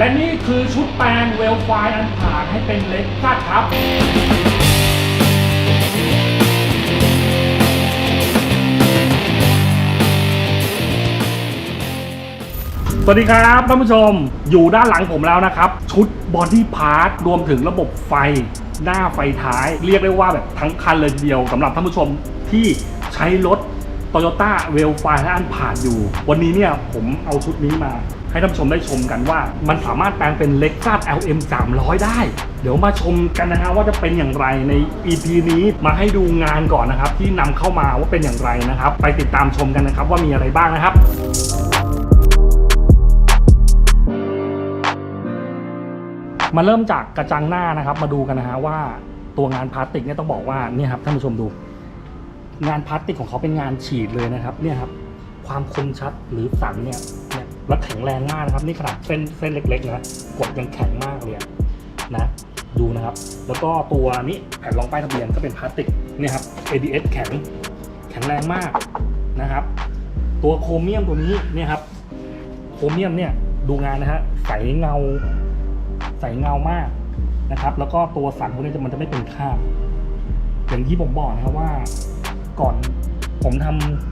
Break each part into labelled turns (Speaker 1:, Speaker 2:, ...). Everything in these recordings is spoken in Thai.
Speaker 1: และนี่คือชุดแปลงเวลไฟอันผ่านให้เป็นเล็กซัสครับสวัสดีครับท่านผู้ชมอยู่ด้านหลังผมแล้วนะครับ ชุดบอดี้พาร์ทรวมถึงระบบไฟหน้าไฟท้าย เรียกได้ว่าแบบทั้งคันเลยเดียวสำหรับท่านผู้ชมที่ใช้รถ Toyota w e l f i และอันผ่านอยู่ วันนี้เนี่ยผมเอาชุดนี้มา ให้ท่านผู้ชมได้ชมกันว่า มันสามารถแปลงเป็น Lexus LM 300 ได้ เดี๋ยวมาชมกันนะฮะว่าจะเป็นอย่างไรใน EP นี้มาให้ดูงานก่อนนะครับ ที่นำเข้ามาว่าเป็นอย่างไรนะครับ ไปติดตามชมกันนะครับว่ามีอะไรบ้างนะครับมาเริ่มจากกระจังหน้านะครับ มาดูกันนะฮะว่าตัวงานพลาสติกเนี่ยต้องบอกว่าเนี่ยครับท่านผู้ชมดู งานพลาสติกของเขาเป็นงานฉีดเลยนะครับ เนี่ยครับ ความคมชัดหรือสันเนี่ย และแข็งแรงมากนะครับ นี่ขนาดเส้นเส้นเล็กๆนะกดยังแข็งมากเลยนะดูนะครับ แล้วก็ตัวนี้แผ่นรองป้ายทะเบียนก็เป็นพลาสติกเนี่ยครับ ABS แข็งแข็งแรงมากนะครับ ตัวโครเมียมตัวนี้เนี่ยครับ โครเมียมเนี่ยดูงานนะฮะใสเงาใสเงามากนะครับ แล้วก็ตัวสันพวกนี้จะมันจะไม่เป็นคราบอย่างที่ผมบอกนะครับว่าก่อนผมทำ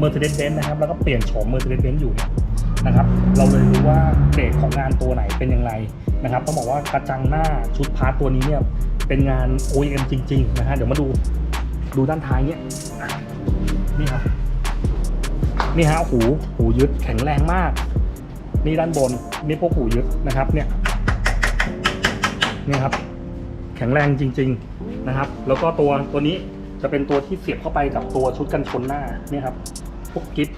Speaker 1: Mercedes-Benz นะครับ แล้วก็เปลี่ยนโฉม Mercedes-Benz อยู่เนี่ยนะครับ เราเลยรู้ว่าเกรดของงานตัวไหนเป็นอย่างไรนะครับ ต้องบอกว่ากระจังหน้าชุดพาร์ทตัวนี้เนี่ยเป็นงาน OEM จริง ๆ นะฮะ เดี๋ยวมาดูดูด้านท้ายเนี่ยนี่ครับ นี่ฮะหูหูยึดแข็งแรงมาก นี่ด้านบนนี่พวกหูยึดนะครับ เนี่ยนี่ครับ แข็งแรงจริง ๆนะครับ แล้วก็ตัวตัวนี้ จะเป็นตัวที่เสียบเข้าไปกับตัวชุดกันชนหน้าเนี่ยครับพวกกิฟ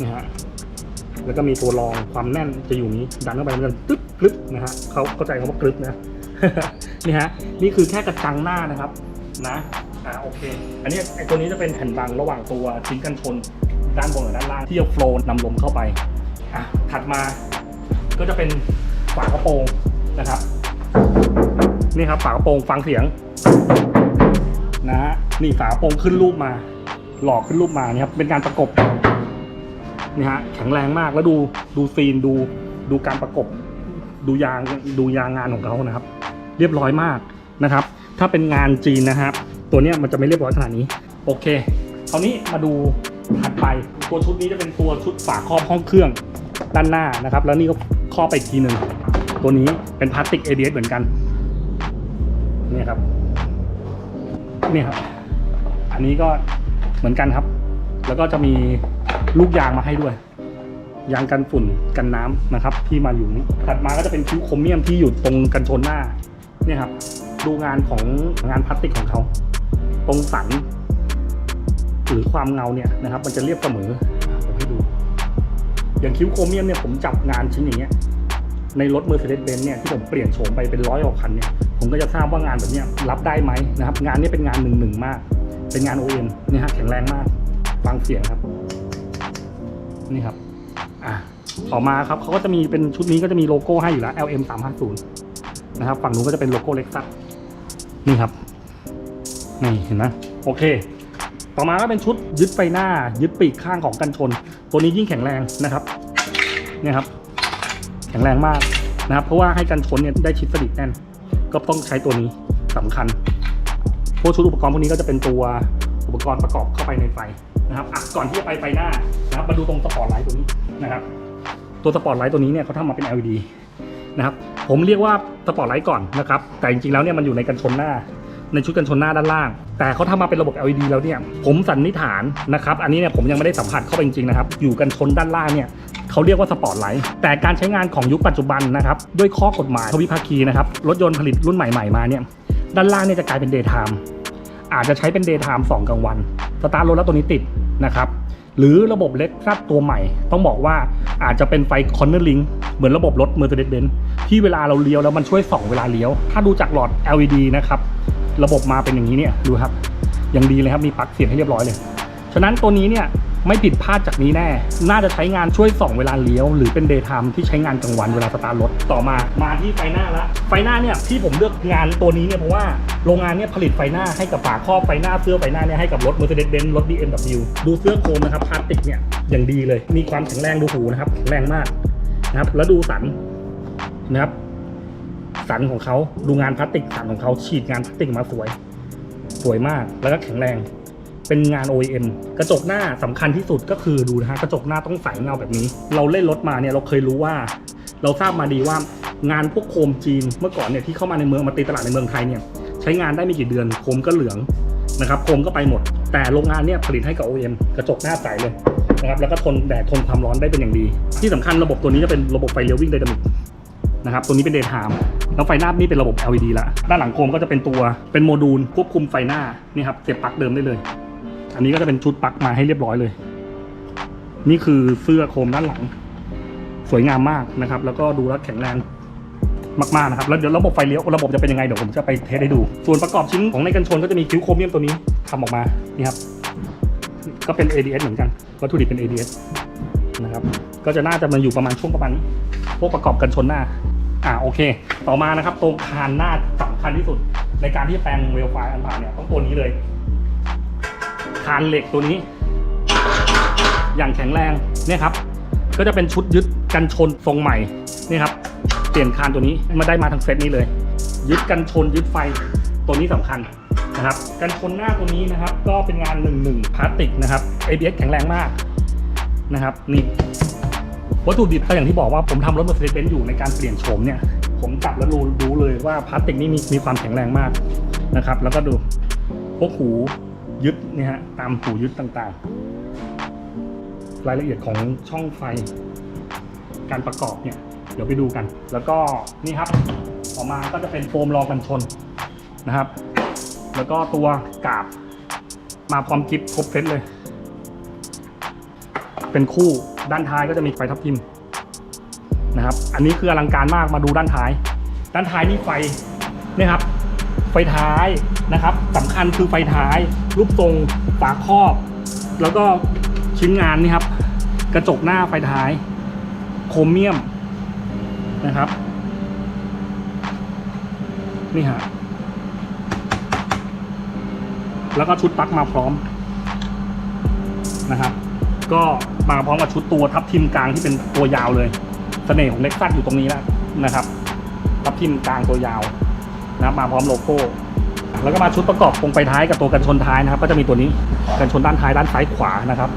Speaker 1: นี่ฮะแล้วก็มีตัวรองความแน่นจะอยู่นี้ดันเข้าไปมันจะตึ๊บกรึบนะฮะเขาเข้าใจคำว่ากรึบนะนี่ฮะนี่คือแค่กระจังหน้านะครับนะอ่าโอเค อันนี้ไอตัวนี้จะเป็นแผ่นบังระหว่างตัวชิ้นกันชนด้านบนกับด้านล่างที่จะโฟล์นำลมเข้าไปอะถัดมาก็จะเป็นฝากระโปรงนะครับ นี่ครับฝากระโปรงฟังเสียงนะฮะนี่ฝากระโปรงขึ้นรูปมา หลอกขึ้นรูปมานี่ครับเป็นการประกบนี่ฮะแข็งแรงมากแล้วดูดูซีนดูดูการประกบ ดูยางดูยางงานของเขานะครับ เรียบร้อยมากนะครับ ถ้าเป็นงานจีนนะครับ ตัวเนี้ยมันจะไม่เรียบร้อยขนาดนี้ โอเคคราวนี้มาดูถัดไปตัวชุดนี้จะเป็นตัวชุดฝาครอบห้องเครื่องด้านหน้านะครับ แล้วนี่ก็ครอบไปอีกทีหนึ่งตัวนี้เป็นพลาสติก ABS เหมือนกัน นี่ครับนี่ครับ อันนี้ก็เหมือนกันครับ แล้วก็จะมีลูกยางมาให้ด้วย ยางกันฝุ่นกันน้ำนะครับ ที่มาอยู่นี้ถัดมาก็จะเป็นคิ้วโครเมียมที่อยู่ตรงกันชนหน้าเนี่ยครับ ดูงานของงานพลาสติกของเขา ตรงสันหรือความเงาเนี่ยนะครับ มันจะเรียบเสมอผมให้ดู อย่างคิ้วโครเมียมเนี่ยผมจับงานชิ้นอย่างเงี้ยในรถ Mercedes-Benz เนี่ยที่ผมเปลี่ยนโฉมไปเป็นร้อยกว่าคันเนี่ย ผมก็จะทราบว่างานแบบนี้รับได้ไหมนะครับ งานนี้เป็นงานหนึ่งหนึ่งมาก เป็นงาน OEM เนี่ฮะแข็งแรงมากฟังเสียงครับ นี่ครับ อะต่อมาครับเขาก็จะมีเป็นชุดนี้ก็จะมีโลโก้ให้อยู่แล้ว LM 3 5 0นะครับ ฝั่งนู้นก็จะเป็นโลโก้เล็กซัสนี่ครับนี่เห็นไหมโอเค ต่อมาก็เป็นชุดยึดไฟหน้า ยึดปีกข้างของกันชน ตัวนี้ยิ่งแข็งแรงนะครับเนี่ยครับ แข็งแรงมากนะครับ เพราะว่าให้กันชนเนี่ยได้ชิดสนิทแน่น ก็ต้องใช้ตัวนี้สำคัญ พวกชุดอุปกรณ์พวกนี้ก็จะเป็นตัวอุปกรณ์ประกอบเข้าไปในไฟนะครับอะก่อนที่จะไปไฟหน้านะครับมาดูตรงสปอร์ตไลท์ตัวนี้นะครับ ตัวสปอร์ตไลท์ตัวนี้เนี่ยเขาทำมาเป็น LED นะครับ ผมเรียกว่าสปอร์ตไลท์ก่อนนะครับ แต่จริงๆแล้วเนี่ยมันอยู่ในกันชนหน้า ในชุดกันชนหน้าด้านล่าง แต่เขาทำมาเป็นระบบ LED แล้วเนี่ย ผมสันนิษฐานนะครับ อันนี้เนี่ยผมยังไม่ได้สัมผัสเข้าไปจริงๆนะครับ อยู่กันชนด้านล่างเนี่ย เขาเรียกว่าสปอร์ตไลท์แต่การใช้งานของยุคปัจจุบันนะครับด้วยข้อกฎหมายทวิภาคีนะครับรถยนต์ผลิตรุ่นใหม่ๆมาเนี่ยด้านล่างเนี่ยจะกลายเป็นเดย์ไทม์อาจจะใช้เป็นเดย์ไทม์สองกลางวันสตาร์ทรถแล้วตัวนี้ติดนะครับหรือระบบเล็กซัดตัวใหม่ ต้องบอกว่าอาจจะเป็นไฟคอนเนอร์ลิงเหมือนระบบรถ Mercedes-Benz ที่เวลาเราเลี้ยวแล้วมันช่วยส่องเวลาเลี้ยว ถ้าดูจากหลอด LED นะครับ ระบบมาเป็นอย่างนี้เนี่ยดูครับ ยังดีเลยครับ มีปลั๊กเสียบให้เรียบร้อยเลย ฉะนั้นตัวนี้เนี่ย ไม่ผิดพลาดจากนี้แน่ น่าจะใช้งานช่วยส่องเวลาเลี้ยว หรือเป็นเดย์ไทม์ที่ใช้งานกลางวันเวลาสตาร์ทรถต่อมา มาที่ไฟหน้าละ ไฟหน้าเนี่ยที่ผมเลือกงานตัวนี้เนี่ยเพราะว่าโรงงานเนี่ยผลิตไฟหน้าให้กับฝาครอบไฟหน้าเสื้อไฟหน้าเนี่ยให้กับรถ Mercedes-Benz รถ BMW ดูเสื้อโครมนะครับพลาสติกเนี่ยอย่างดีเลย มีความแข็งแรงดูหูนะครับแข็งแรงมากนะครับแล้วดูสันนะครับสันของเขาดูงานพลาสติกสันของเขาฉีดงานพลาสติกมาสวย สวยมากแล้วก็แข็งแรง เป็นงาน OEM กระจกหน้าสำคัญที่สุดก็คือดูนะฮะกระจกหน้าต้องใสเงาแบบนี้ เราเล่นรถมาเนี่ยเราเคยรู้ว่า เราทราบมาดีว่างานพวกโคมจีนเมื่อก่อนเนี่ยที่เข้ามาในเมืองมาตีตลาดในเมืองไทยเนี่ยใช้งานได้ไม่กี่เดือนโคมก็เหลืองนะครับโคมก็ไปหมด แต่โรงงานเนี่ยผลิตให้กับ OEM กระจกหน้าใสเลยนะครับแล้วก็ทนแดดทนความร้อนได้เป็นอย่างดี ที่สำคัญระบบตัวนี้จะเป็นระบบไฟเลี้ยววิ่งไดนามิกนะครับตัวนี้เป็นเดย์ไทม์แล้วไฟหน้านี่เป็นระบบ LED ละด้านหลังโคมก็จะเป็นตัวเป็นโมดูลควบคุมไฟหน้านี่ครับเสียบปลั๊กเดิมได้เลย อันนี้ก็จะเป็นชุดปักมาให้เรียบร้อยเลย นี่คือเสื้อโคมด้านหลัง สวยงามมากนะครับ แล้วก็ดูแล้วแข็งแรงมากๆนะครับแล้วเดี๋ยวระบบไฟเลี้ยวระบบจะเป็นยังไงเดี๋ยวผมจะไปเทสให้ดู ส่วนประกอบชิ้นของในกันชนก็จะมีคิ้วโครเมียมตัวนี้ทำออกมานี่ครับก็เป็น ADS เหมือนกันวัตถุดิบเป็น ADS นะครับก็จะน่าจะมาอยู่ประมาณช่วงประมาณนี้พวกประกอบกันชนหน้าอ่าโอเค ต่อมานะครับตรงคานหน้าสำคัญที่สุด ในการที่แปลงเวลไฟอันผ่านเนี่ยต้องตัวนี้เลย คานเหล็กตัวนี้ อย่างแข็งแรงเนี่ยครับ ก็จะเป็นชุดยึดกันชนทรงใหม่นี่ครับเปลี่ยนคานตัวนี้มาได้มาทั้งเซตนี้เลย ยึดกันชนยึดไฟตัวนี้สำคัญนะครับกันชนหน้าตัวนี้นะครับ ก็เป็นงาน1นึ่งพลาสติกนะครับ ABS แข็งแรงมากนะครับนี่วัตถุดิบก็อย่างที่บอกว่าผมทำรถ Mercedes-Benz อยู่ในการเปลี่ยนโฉมเนี่ยผมจับแล้วรู้รู้เลยว่าพลาสติกนี่มีมีความแข็งแรงมากนะครับ แล้วก็ดูพวกหู ยึดเนี่ยฮะตามหูยึดต่างๆ รายละเอียดของช่องไฟ การประกอบเนี่ย เดี๋ยวไปดูกัน แล้วก็นี่ครับออกมาก็จะเป็นโฟมรองกันชนนะครับ แล้วก็ตัวกาบมาพร้อมกิฟครบเซตเลย เป็นคู่ด้านท้ายก็จะมีไฟทับทิมนะครับ อันนี้คืออลังการมากมาดูด้านท้าย ด้านท้ายนี่ไฟนี่ครับ ไฟท้ายนะครับสำคัญคือไฟท้าย รูปทรงฝาครอบ แล้วก็ชิ้นงานนี่ครับ กระจกหน้าไฟท้าย โครเมียมนะครับ นี่ฮะแล้วก็ชุดปลั๊กมาพร้อมนะครับ ก็มาพร้อมกับชุดตัวทับทิมกลางที่เป็นตัวยาวเลยเสน่ห์ของเล็กซัสอยู่ตรงนี้แล้วนะครับ ทับทิมกลางตัวยาวนะมาพร้อมโลโก้ แล้วก็มาชุดประกอบตรงไฟท้ายกับตัวกันชนท้ายนะครับ ก็จะมีตัวนี้กันชนด้านท้ายด้านซ้ายขวานะครับ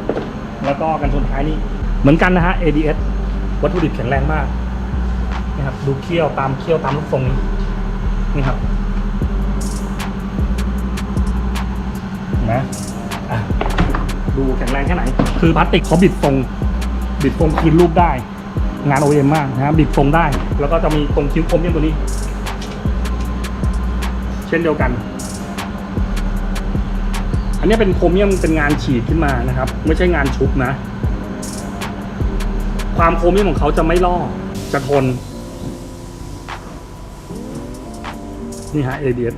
Speaker 1: แล้วก็กันชนท้ายนี่เหมือนกันนะฮะ ADS วัตถุดิบแข็งแรงมากนี่ครับดูเขี้ยวตามเขี้ยวตามลูกทรงนี้นี่ครับนะดูแข็งแรงแค่ไหน คือพลาสติกเขาบิดทรง บิดทรงคืนรูปได้ งาน OEM มากนะครับบิดทรงได้ แล้วก็จะมีตรงคิ้วคมเมี่ยมตัวนี้ เช่นเดียวกัน อันนี้เป็นโครเมียมเป็นงานฉีดขึ้นมานะครับ ไม่ใช่งานชุบนะ ความโครเมียมของเขาจะไม่ลอกจะทน นี่ฮะ ABS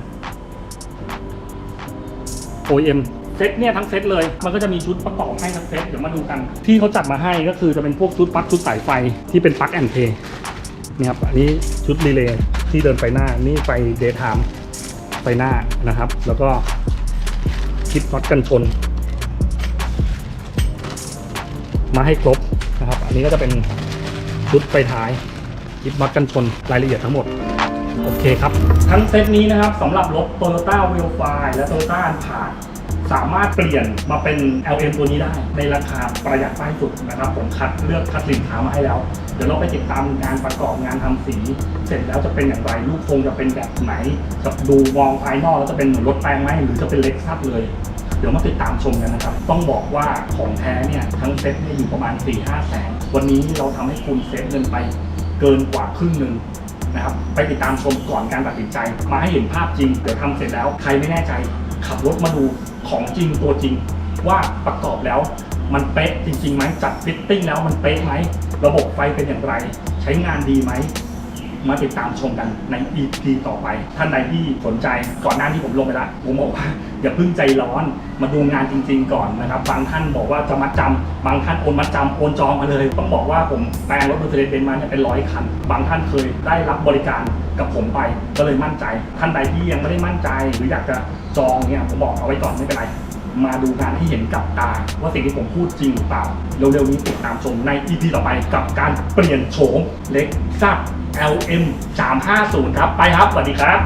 Speaker 1: OEM เซตเนี่ยทั้งเซตเลย มันก็จะมีชุดประกอบให้ทั้งเซตเดี๋ยวมาดูกัน ที่เขาจัดมาให้ก็คือจะเป็นพวกชุดปลั๊กชุดสายไฟที่เป็นปลั๊กแอนเพย์นี่ครับ อันนี้ชุดรีเลย์ที่เดินไฟหน้า นี่ไฟเดย์ไทม์ ไฟหน้านะครับ แล้วก็คิดน็อตกันชน มาให้ครบนะครับ อันนี้ก็จะเป็นชุดไฟท้ายคิดน็อตกันชนรายละเอียดทั้งหมด โอเคครับ ทั้งเซตนี้นะครับสำหรับรถ Toyota w i l f i และ Toyota a n p a สามารถเปลี่ยนมาเป็น LM ตัวนี้ได้ ในราคาประหยัดมากสุดนะครับ ผมคัดเลือกคัดสินค้ามาให้แล้ว เดี๋ยวเราไปติดตามงานประกอบงานทำสี เสร็จแล้วจะเป็นอย่างไรรูปทรงจะเป็นแบบไหนจะดูมองภายนอกแล้วจะเป็นเหมือนรถแปลงไหมหรือจะเป็นเล็กซัสเลยเดี๋ยวมาติดตามชมกันนะครับ ต้องบอกว่าของแท้เนี่ยทั้งเซ็ตเนี่ยอยู่ประมาณ 4 5 แสน วันนี้เราทำให้คุณเซฟเงินไปเกินกว่าครึ่งหนึ่งนะครับ ไปติดตามชมก่อนการตัดสินใจ มาให้เห็นภาพจริง เดี๋ยวทำเสร็จแล้วใครไม่แน่ใจ ขับรถมาดู ของจริงตัวจริงว่าประกอบแล้วมันเป๊ะจริงๆไหมจัดฟิตติ้งแล้วมันเป๊ะไหม ระบบไฟเป็นอย่างไร ใช้งานดีไหม มาติดตามชมกันใน EP ต่อไป ท่านใดที่สนใจก่อนหน้านที่ผมลงไปละผมบอกว่าอย่าเพิ่งใจร้อนมาดูงานจริง ๆ ก่อนนะครับบางท่านบอกว่าจะมัดจำ บางท่านโอนมัดจำโอนจองมาเลย ต้องบอกว่าผมแปลงรถเมอร์เซเดสนมาเนี่ยเป็นร้อยคัน บางท่านเคยได้รับบริการกับผมไปก็เลยมั่นใจ ท่านใดที่ยังไม่ได้มั่นใจ หรืออยากจะจองเนี่ยผมบอกเอาไว้ก่อนไม่เป็นไรมาดูงานที่เห็นกับตา ว่าสิ่งที่ผมพูดจริงหรือเปล่า เร็วๆนี้ติดตามชมใน EP ต่อไปกับการเปลี่ยนโฉมเล็กซับ LM 350ครับ ไปครับ สวัสดีครับ